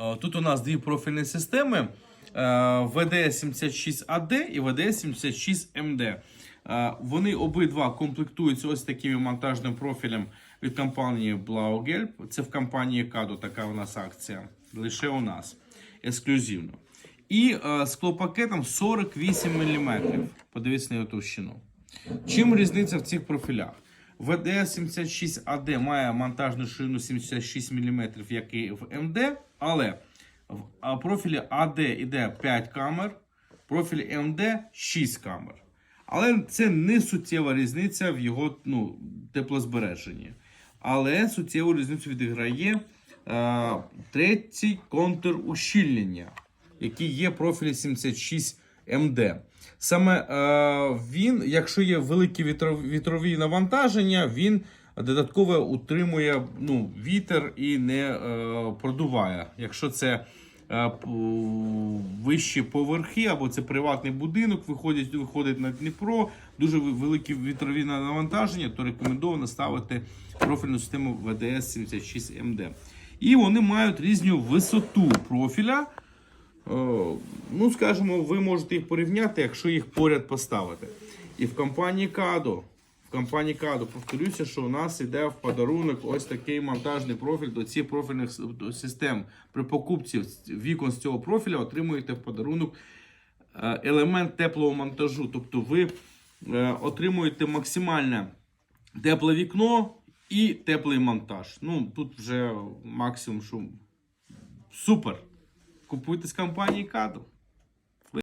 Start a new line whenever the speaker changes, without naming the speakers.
Е, Тут у нас дві профільні системи е, VDS76AD і VDS76MD. Е, Вони обидва комплектуються ось таким монтажним профілем від компанії Blaugelb. Це в компанії Kado така у нас акція. Лише у нас ексклюзивно. І склопакетом 48 мм. Подивіться на його товщину. Чим різниця в цих профілях? VD76AD має монтажну ширину 76 мм, як і в МД, але в профілі AD іде 5 камер, профілі МД 6 камер. Але це не суттєва різниця в його ну, теплозбереженні. Але суттєву різницю відіграє е, третій контур ущільнення, який є профілі 76 МД. Саме е, він, якщо є великі вітрові, навантаження, він додатково утримує ну, вітер і не е, продуває. Якщо це е, вищі поверхи або це приватний будинок, виходить, виходить на Дніпро, дуже великі вітрові навантаження, то рекомендовано ставити профільну систему VDS 76 MD. І вони мають різну висоту профіля. Е, Ну, скажімо, ви можете їх порівняти, якщо їх поряд поставити. І в компанії Kado, в компанії Kado, повторюся, що у нас іде в подарунок ось такий монтажний профіль до цих профільних систем. При покупці вікон з цього профіля отримуєте в подарунок е, елемент теплого монтажу. Тобто ви е, отримуєте максимальне тепле вікно і теплий монтаж. Ну, тут вже максимум, що супер. Купуйте з компанії Кадо.